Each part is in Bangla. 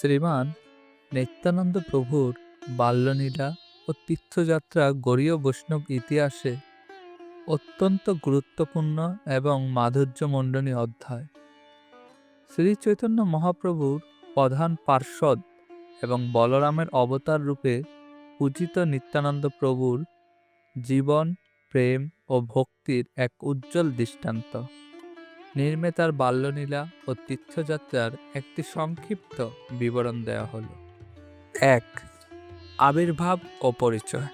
শ্রীমান নিত্যানন্দ প্রভুর বাল্যলীলা ও তীর্থযাত্রা গরীয় বৈষ্ণব ইতিহাসে অত্যন্ত গুরুত্বপূর্ণ এবং মাধুর্যমণ্ডনী অধ্যায়। শ্রী চৈতন্য মহাপ্রভুর প্রধান পার্ষদ এবং বলরামের অবতার রূপে পূজিত নিত্যানন্দ প্রভুর জীবন, প্রেম ও ভক্তির এক উজ্জ্বল দৃষ্টান্ত। নির্মেতার বাল্যলীলা ও তীর্থযাত্রার একটি সংক্ষিপ্ত বিবরণ দেওয়া হলো। এক, আবির্ভাব ও পরিচয়।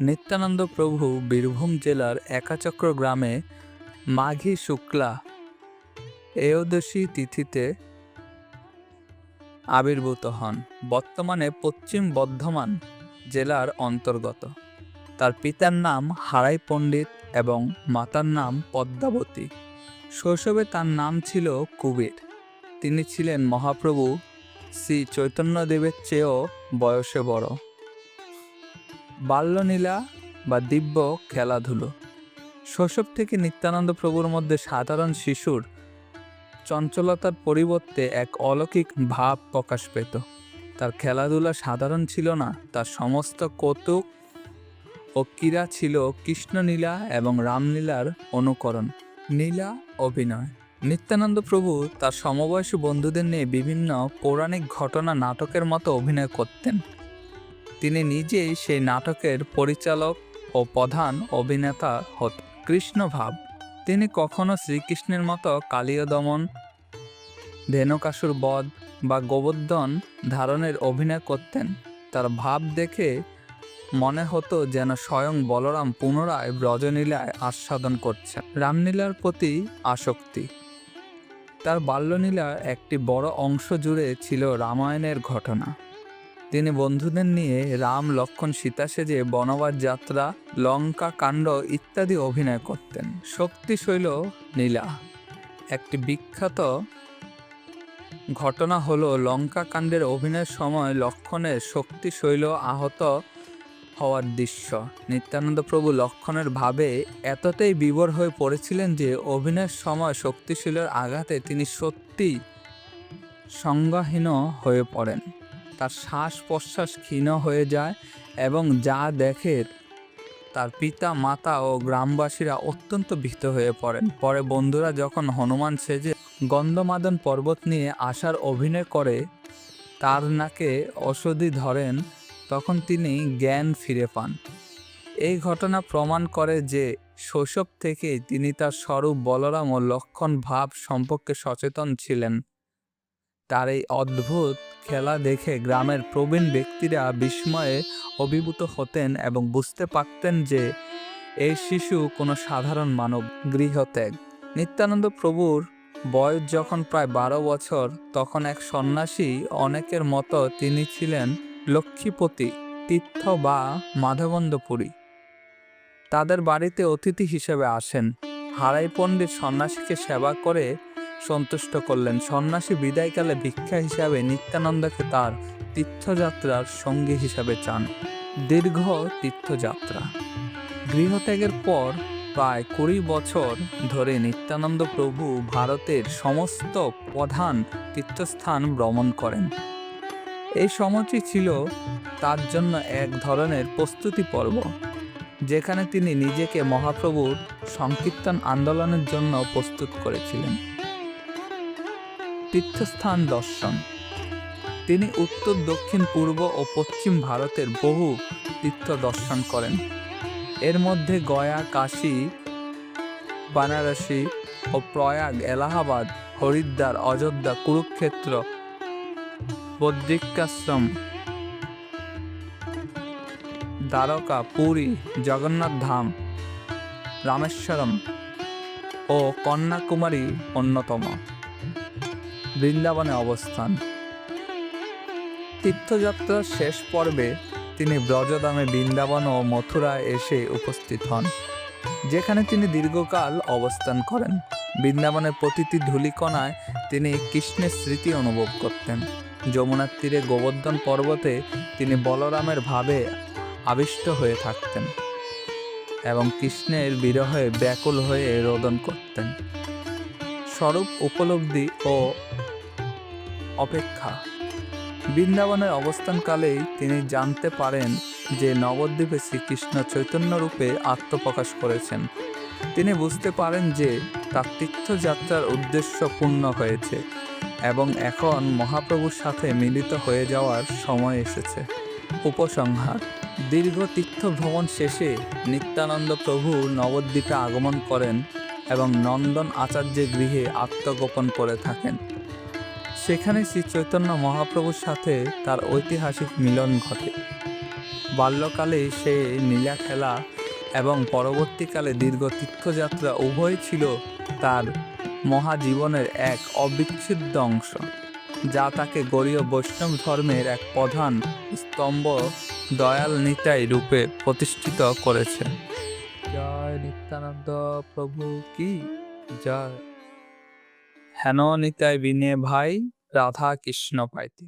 নিত্যানন্দ প্রভু বীরভূম জেলার একাচক্র গ্রামে মাঘী শুক্লা এয়োদশী তিথিতে আবির্ভূত হন। বর্তমানে পশ্চিম বর্ধমান জেলার অন্তর্গত। তার পিতার নাম হারাই পণ্ডিত এবং মাতার নাম পদ্মাবতী। শৈশবে তার নাম ছিল কুবের। তিনি ছিলেন মহাপ্রভু শ্রী চৈতন্যদেবের চেয়েও বয়সে বড়। বাল্যলীলা বা দিব্য খেলাধুলো। শৈশব থেকে নিত্যানন্দ প্রভুর মধ্যে সাধারণ শিশুর চঞ্চলতার পরিবর্তে এক অলৌকিক ভাব প্রকাশ পেত। তার খেলাধুলা সাধারণ ছিল না, তার সমস্ত কৌতুক ও ক্রীড়া ছিল কৃষ্ণলীলা এবং রামলীলার অনুকরণ। নীলা অভিনয়। নিত্যানন্দ প্রভু তার সমবয়সী বন্ধুদের নিয়ে বিভিন্ন পৌরাণিক ঘটনা নাটকের মতো অভিনয় করতেন। তিনি নিজেই সেই নাটকের পরিচালক ও প্রধান অভিনেতা হত। কৃষ্ণভাব তিনি কখনো শ্রীকৃষ্ণের মতো কালীয় দমন ধেনুকাসুর বধ বা গোবর্ধন ধারণের অভিনয় করতেন। তার ভাব দেখে মনে হতো যেন স্বয়ং বলরাম পুনরায় ব্রজনীলায় আস্বাদন করছেন। রামলীলার প্রতি আসক্তি। তার বাল্যলীলার একটি বড় অংশ জুড়ে ছিল রামায়ণের ঘটনা। তিনি বন্ধুদের নিয়ে রাম, লক্ষণ সীতা সেজে বনবাস যাত্রা, লঙ্কা, কাণ্ড ইত্যাদি অভিনয় করতেন। শক্তিশৈল নীলা একটি বিখ্যাত ঘটনা হলো লঙ্কা কাণ্ডের অভিনয়ের সময় লক্ষণের শক্তিশৈল আহত হওয়ার দৃশ্য। নিত্যানন্দ প্রভু লক্ষণের ভাবে এতটাই বিবর হয়ে পড়েছিলেন যে অভিনয়ের সময় শক্তিশীলের আঘাতে তিনি সত্যি সংজ্ঞাহীন হয়ে পড়েন। তার শ্বাস প্রশ্বাস ক্ষীণ হয়ে যায় এবং যা দেখে তার পিতা, মাতা ও গ্রামবাসীরা অত্যন্ত ভীত হয়ে পড়েন। পরে বন্ধুরা যখন হনুমান সেজে গন্ধমাদন পর্বত নিয়ে আসার অভিনয় করে, তার নাকে ওষুধি ধরেন তখন তিনি জ্ঞান ফিরে পান। এই ঘটনা প্রমাণ করে যে শৈশব থেকেই তিনি তার স্বরূপ বলরাম ও লক্ষণ ভাব সম্পর্কে সচেতন ছিলেন। তার এই অদ্ভুত খেলা দেখে গ্রামের প্রবীণ ব্যক্তিরা বিস্ময়ে অভিভূত হতেন এবং বুঝতে পারতেন যে এই শিশু কোনো সাধারণ মানব, গৃহত্যাগ। নিত্যানন্দ প্রভুর বয়স যখন প্রায় বারো বছর, তখন এক সন্ন্যাসী অনেকের মতো তিনি ছিলেন লক্ষ্মীপতি, তীর্থ বা মাধবন্দপুরী। তাদের বাড়িতে অতিথি হিসেবে আসেন। হারাই পণ্ডিত সন্ন্যাসীকে সেবা করে সন্তুষ্ট করলেন। সন্ন্যাসী বিদায়কালে ভিক্ষা হিসাবে নিত্যানন্দকে তার তীর্থযাত্রার সঙ্গী হিসাবে চান। দীর্ঘ তীর্থযাত্রা। গৃহত্যাগের পর প্রায় কুড়ি বছর ধরে নিত্যানন্দ প্রভু ভারতের সমস্ত প্রধান তীর্থস্থান ভ্রমণ করেন। এই সময়টি ছিল তার জন্য এক ধরনের প্রস্তুতি পর্ব, যেখানে তিনি নিজেকে মহাপ্রভুর সংকীর্তন আন্দোলনের জন্য প্রস্তুত করেছিলেন। তীর্থস্থান দর্শন। তিনি উত্তর, দক্ষিণ, পূর্ব ও পশ্চিম ভারতের বহু তীর্থ দর্শন করেন। এর মধ্যে গয়া, কাশী, বানারসি ও প্রয়াগ, এলাহাবাদ, হরিদ্বার, অযোধ্যা, কুরুক্ষেত্র বদ্রিকাশ্রম দ্বারকা, পুরী, জগন্নাথ ধাম, রামেশ্বরম ও কন্যাকুমারী অন্যতম। বৃন্দাবনে অবস্থান। তীর্থযাত্রার শেষ পর্বে তিনি ব্রজদামে বৃন্দাবন ও মথুরায় এসে উপস্থিত হন, যেখানে তিনি দীর্ঘকাল অবস্থান করেন। বৃন্দাবনের প্রতিটি ধূলিকণায় তিনি কৃষ্ণের স্মৃতি অনুভব করতেন। যমুনার তীরে গোবর্ধন পর্বতে তিনি বলরামের ভাবে আবিষ্ট হয়ে থাকতেন এবং কৃষ্ণের বিরহে ব্যাকুল হয়ে রোদন করতেন। স্বরূপ উপলব্ধি ও অপেক্ষা। বৃন্দাবনের অবস্থানকালেই তিনি জানতে পারেন যে নবদ্বীপে শ্রীকৃষ্ণ চৈতন্য রূপে আত্মপ্রকাশ করেছেন। তিনি বুঝতে পারেন যে তার তীর্থযাত্রার উদ্দেশ্য পূর্ণ হয়েছে। এবং এখন মহাপ্রভুর সাথে মিলিত হয়ে যাওয়ার সময় এসেছে। উপসংহার, দীর্ঘ তীর্থ ভ্রমণ শেষে নিত্যানন্দ প্রভু নবদ্বীপে আগমন করেন এবং নন্দন আচার্যের গৃহে আত্মগোপন করে থাকেন। সেখানে শ্রী চৈতন্য মহাপ্রভুর সাথে তার ঐতিহাসিক মিলন ঘটে। বাল্যকালে সে নীলা খেলা এবং পরবর্তীকালে দীর্ঘ তীর্থযাত্রা উভয় ছিল তার মহাজীবনের এক অবিচ্ছেদ্য অংশ যা তাকে গরীয় বৈষ্ণব ধর্মের এক প্রধান স্তম্ভ দয়াল নিতাই রূপে প্রতিষ্ঠিত করেছে। জয় নিত্যানন্দ প্রভু কি জয়। হেন নিতাই বিনে ভাই রাধা কৃষ্ণ পাইতি।